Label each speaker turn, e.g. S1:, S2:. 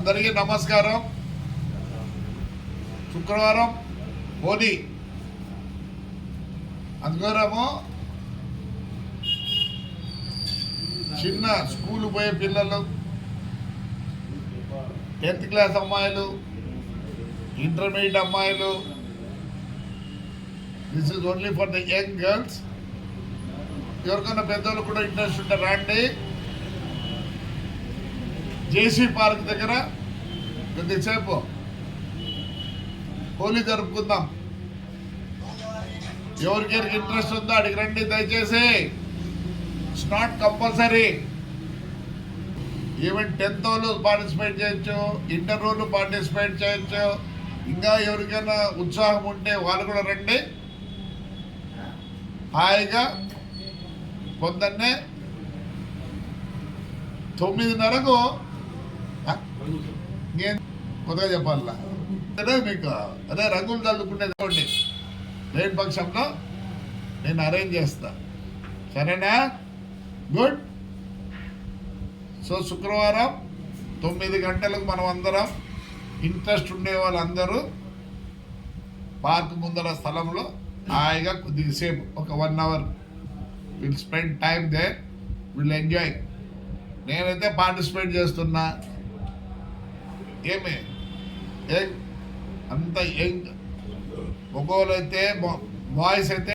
S1: అందరికీ నమస్కారం. శుక్రవారం హోలీ. అందుకోరము చిన్న స్కూల్ పోయే పిల్లలు టెన్త్ క్లాస్ అమ్మాయిలు ఇంటర్మీడియట్ అమ్మాయిలు this is only for the young girls ఎవరికైనా పెద్దలు కూడా ఇంట్రెస్ట్ ఉంటే రండి. జేసీ పార్క్ దగ్గర కొద్దిసేపు హోలీ జరుపుకుందాం. ఎవరికెవరికి ఇంట్రెస్ట్ ఉందో అడిగి రండి దయచేసి. It's not compulsory even tenth వాళ్ళు పార్టిసిపేట్ చేయొచ్చు ఇంటర్ వాళ్ళు పార్టిసిపేట్ చేయొచ్చు. ఇంకా ఎవరికైనా ఉత్సాహం ఉంటే వాళ్ళు కూడా రండి. హాయిగా పొద్దున్నే తొమ్మిదిన్నరకు నేను కొత్తగా చెప్పాలా? అదే మీకు అదే రంగులు చల్లుకునేది చూడండి లేని పక్షంలో నేను అరేంజ్ చేస్తా. సరేనా? గుడ్ సో శుక్రవారం తొమ్మిది గంటలకు మనం అందరం ఇంట్రెస్ట్ ఉండే వాళ్ళందరూ పార్క్ ముందర స్థలంలో హాయిగా కొద్దిసేపు ఒక one hour will spend time they will enjoy నేనైతే పార్టిసిపేట్ చేస్తున్నా. ఏమి? అంత యంగ్ మగవాళ్ళు అయితే బాయ్స్ అయితే